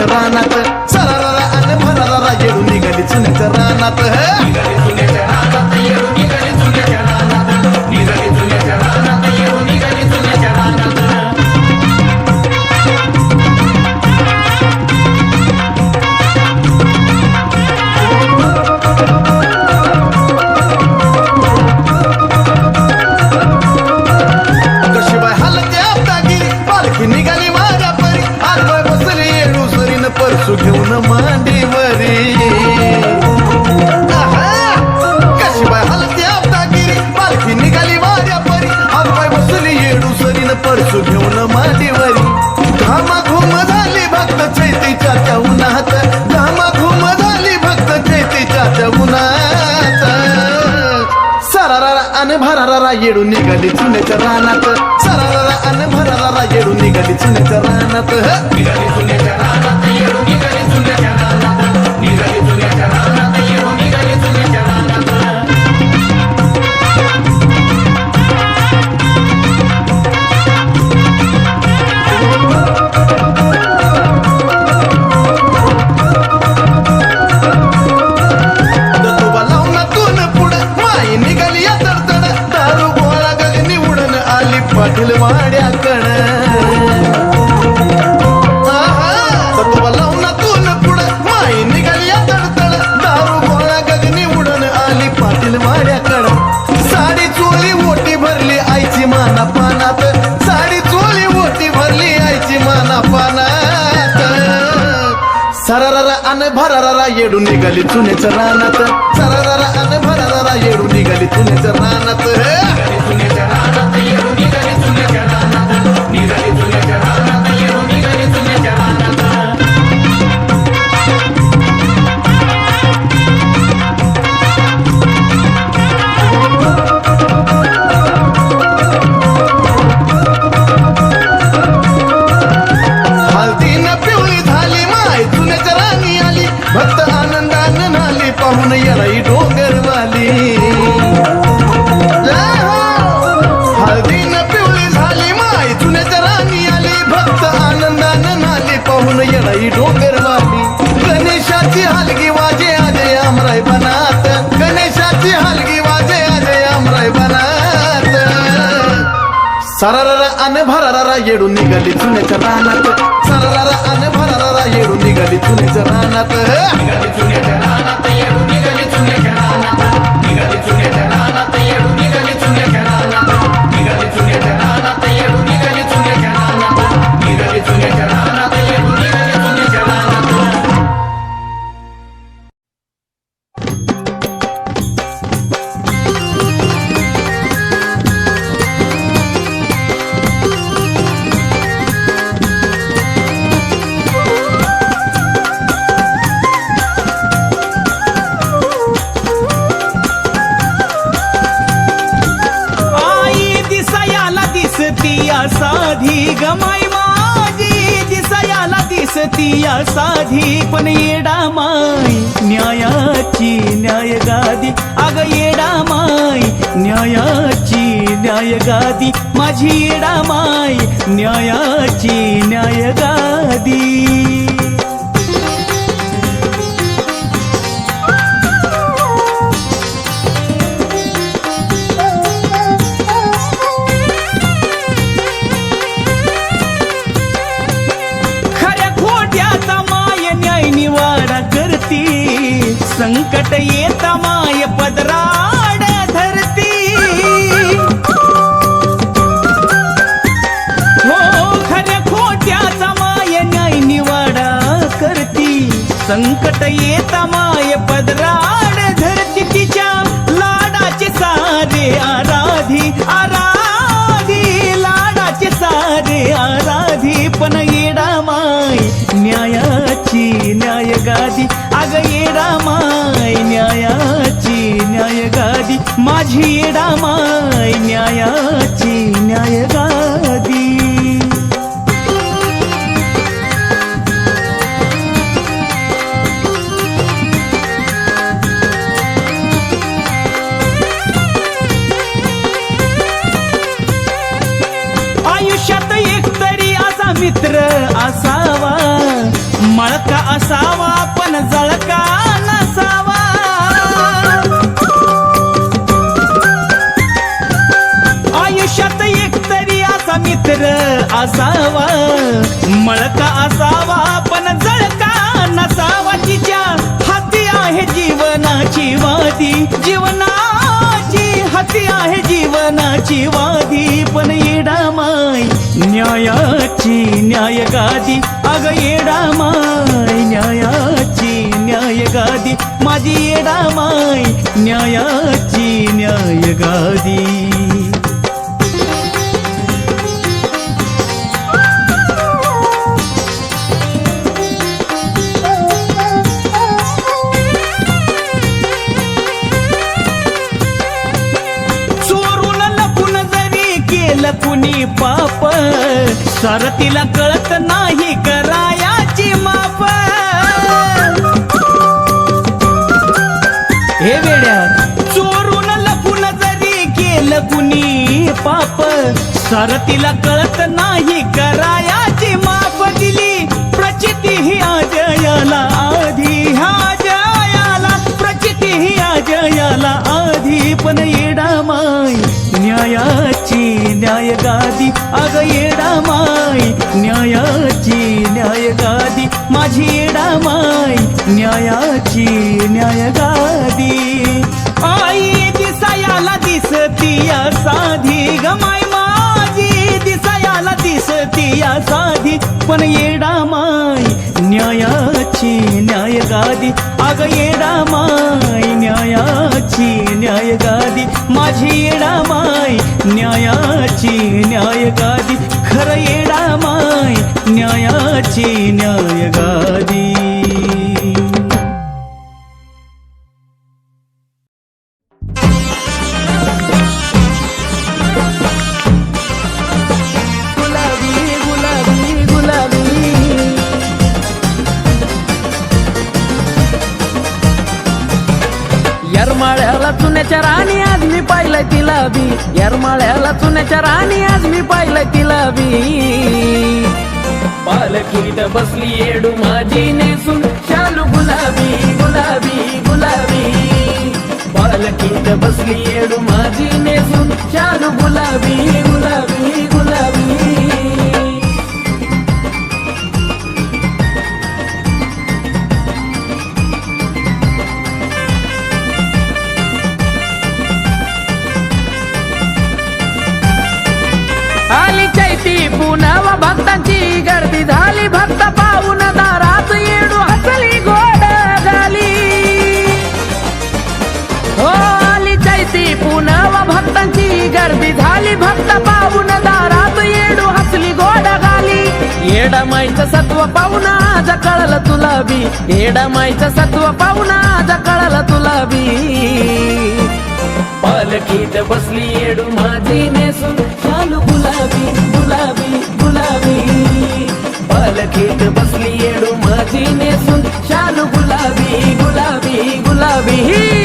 निघाली अन भरारा येडू निघाली चुन्याच्या रानात सरारा अन भरारा येडू निघाली चुन्याच्या रानात ह? दतोबा पाटील वाड्याकड दतोबा लावून तून पुढं माई निघाली या तडतड. दारू गोळा गगनी उडन आली पाटील वाड्याकड साडी चोळी ओटी भरली आईची माना पानात साडी चोळी ओटी भरली आईची माना पानात सरररा अन भरारा येडून निघाली चुन्याच्या रानात. सरररा अन भरारा येडून निघाली चुन्याच्या रानात. येडून निघाली चुन्याच्या रानात. सरररा आणि भरारा येडून निघाली चुन्याच्या रानात. निघाली चुन्याच्या रानात या साधी पण येडा माय न्यायाची न्याय गादी अग येडा माय न्यायाची न्याय गादी माझी येडा माय न्यायाची न्याय माता माय पदराड धरती तिच्या लाडाचे सारे आराधी आराधी लाडाचे सारे आराधी. पण येडा माय न्यायाची न्याय गादी अग येडा माय न्यायाची न्याय गादी माझी येडा माय न्यायाची न्यायगादी न्याय गादी अग येडामाय न्यायाची न्याय गादी माझी येडामाय न्यायाची न्याय सरतीला कळत नाही करायाची माप. हे वेड्या चोरून लपून जरी केलं कुणी पाप सरतीला कळत नाही करायाची माप दिली. प्रचिती ही अजयाला आधी ह्या जयाला प्रचिती ही अजयाला आधी. पण येडामाय न्यायाची न्याय गादी अग ये न्यायाची न्यायगादी. आई दिसायाला दिसती या साधी. गमाय माझी दिसायाला दिसती या साधी. पण येडा माय न्यायाची न्याय गादी येडा माय न्यायाची न्याय गादी माझी येडामाय न्यायाची न्याय गादी खरं येडा माय नव भक्तांची गर्दी झाली. भक्त पाहून दारात येडू हसली गोड झाली हो आली चैती पुनव भक्तांची गर्दी झाली. भक्त पाहून दारात येडू हसली गोड झाली येडामाईचं सत्व पाहून आज कळलं तुला बी. येडामाईचं सत्व पाहून आज कळलं तुला बी. पालखीत बसली येडू माझी नेसून. पालखीत बसली येडू माझी नेसून. शाल गुलाबी गुलाबी गुलाबी.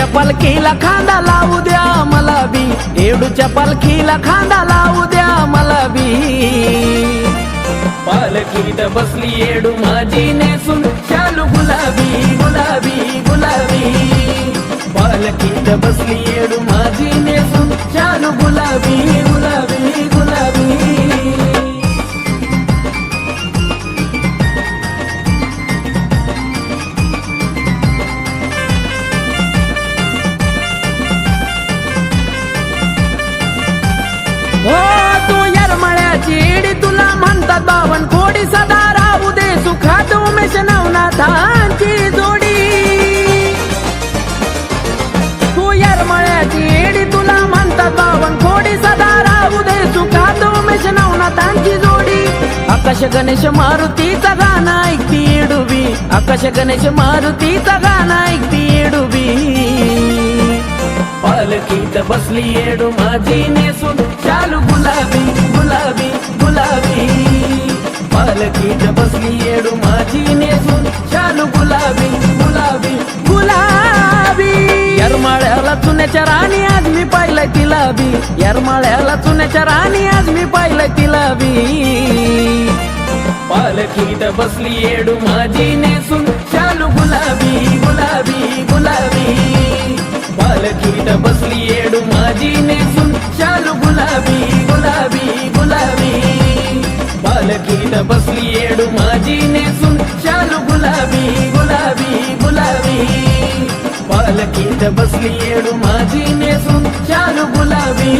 येडूच्या पालखीला खांदा लावू द्या मला बी. येडूच्या पालखीला खांदा लावू द्या मला बी. पालखीत बसली येडू माझी नेसून. चालू गुलाबी गुलाबी गुलाबी. पालखीत बसली येडू माझी नेसून. चालू गुलाबी उमेश नवनाथांची जोडी. तू यरमळ्याची एडी तुला म्हणतात बावन खोडी सदा राहू दे सुखात उमेश नवनाथांची जोडी. आकाश गणेश मारुतीचा गाणं ऐकती डुबी आकाश गणेश मारुतीचा गाणं ऐकती डुबी पालकीत बसली एडू माझी नेसून. चालू गुलाबी गुलाबी गुलाबी. पालखीत बसली येडू माझी नेसून. शालू गुलाबी गुलाबी गुलाबी. यरमाळ्याला चुन्याच्या राणी आज मी पाहिलंय तिला यरमाळ्याला चुन्याच्या राणी आज मी पाहिलंय तिला बी. पालखीत बसली येडू माझी नेसून. शालू गुलाबी गुलाबी गुलाबी. पालखीत बसली येडू माझी नेसून. शालू ದಬಸ್ನಿಯೇಳು ಮಾಜಿನೇ ಸುಂಚಾರು ಗುಲಾಬಿ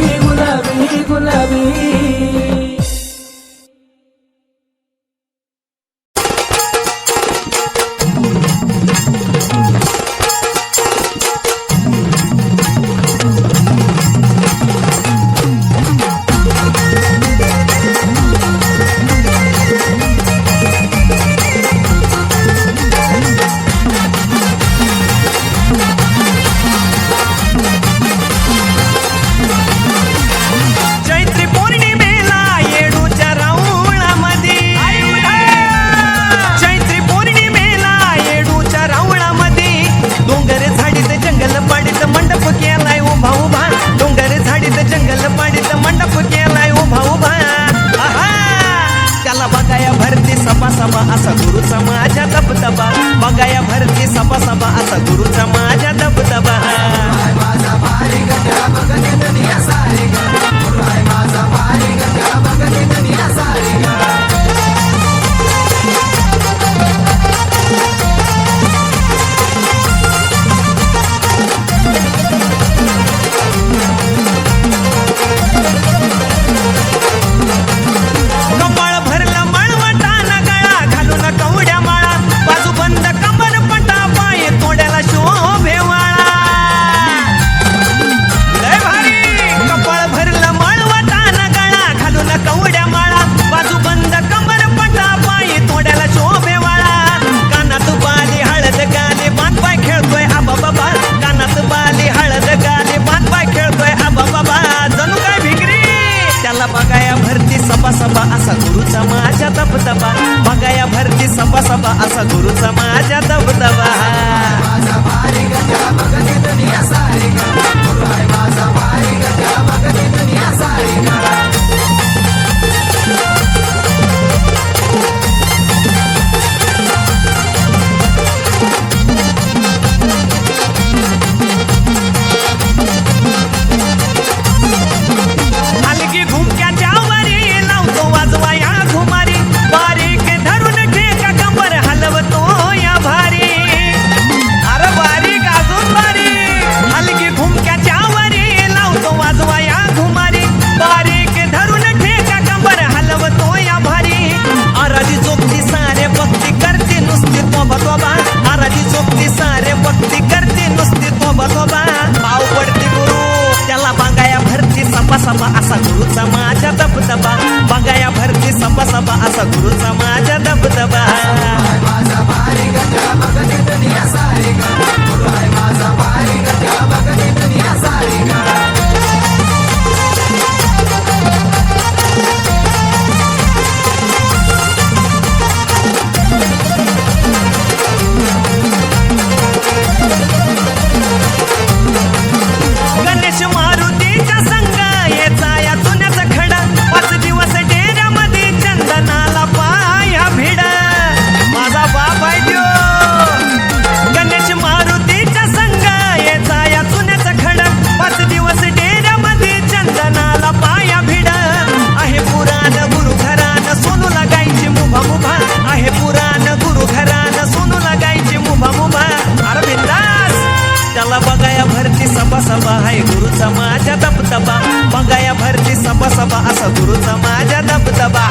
मला बघाया भरती सबा सबा हाय गुरुचा माझ्या दबदबा बघाया भरती सबा सबा असा गुरुचा माझ्या दबदबा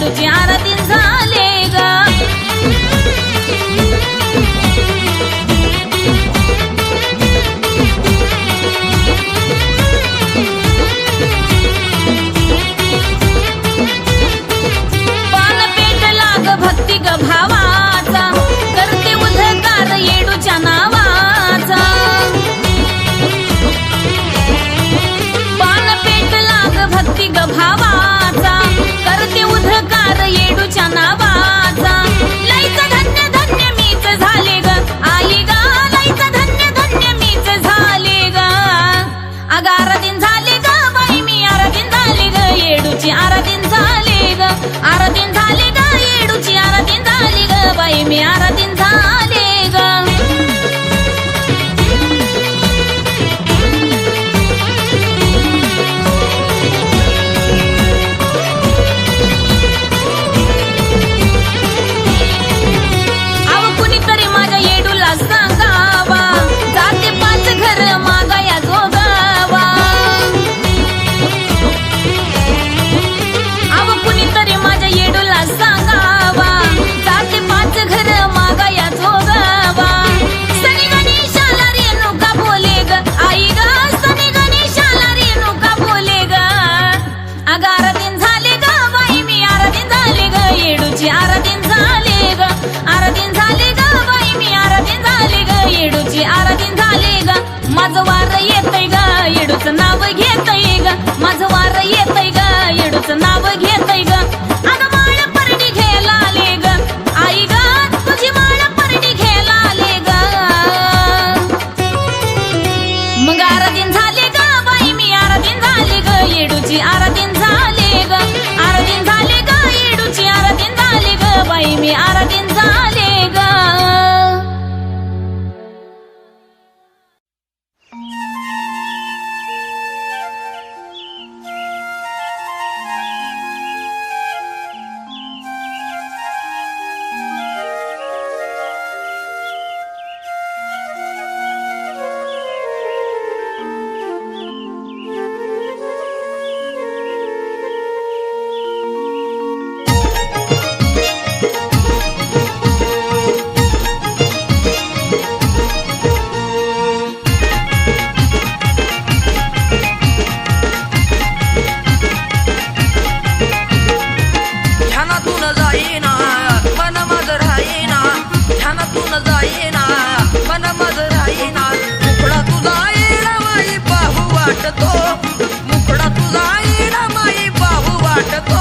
Luciana tim. time, Yara. मुकडा तुझा इडा माई बाहू वाटतो.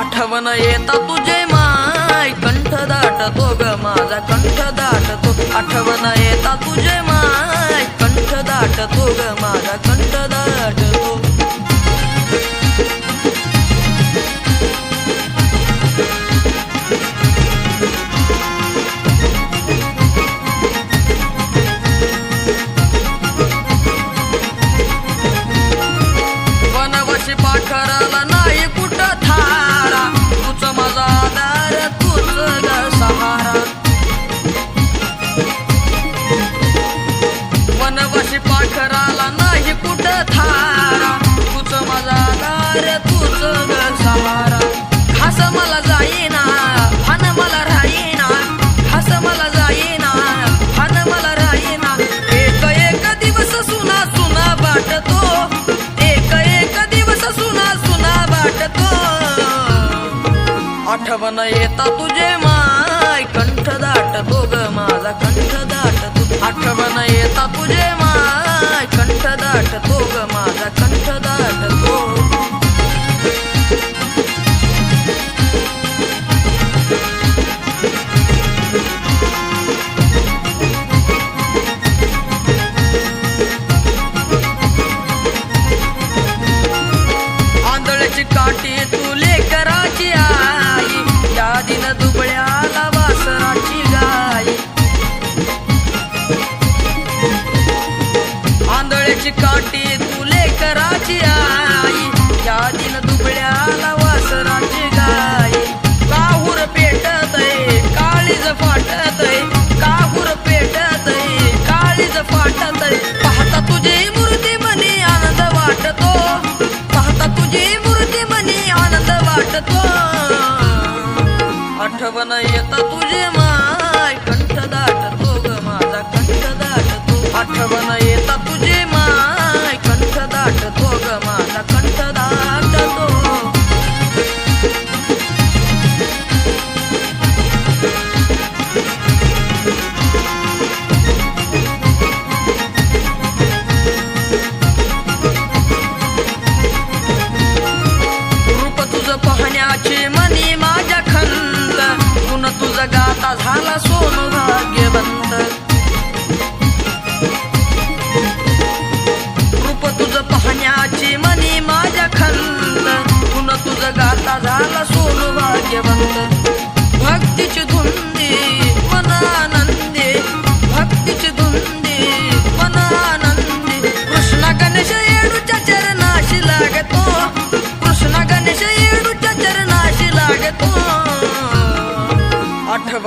आठवण येता तुझे माय कंठ दाटतो ग माझा कंठ दाटतो. आठवण येता तुझे माय कंठ दाटतो ग माझा कंठ पालखीत येता तुझे माय. कंठ दाट ग माझा कंठ दाट आठवण येता तुझे माय. कंठ दाट ग माझा कंठ दाटतो आंधळ्याची काठी तुले कराची आ वाटतो आठवण येता तुझे माय कंठ दाटतो ग माझा कंठ दाटतो. आठवण येता तुझे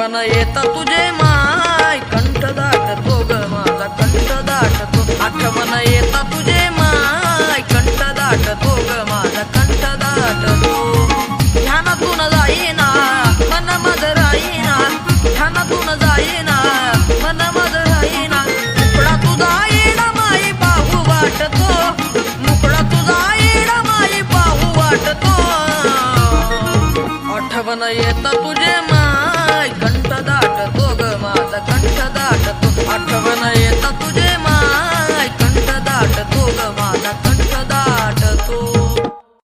मन येता तुझे माय. कंठ दाटतो हो ग माझा कंठ दाटतो हो. आठवण येता तुझे माय. कंठ दाटतो हो ग माझा कंठ दाटतो ध्यानातून जाईना मन मज राईना. ध्यानातून जाईना मन मज राहीना मुकडा तुझा येणा माई पाहू वाटतो. मुकडा तुझा येणा माई पाहू वाटतो. आठवण येत तू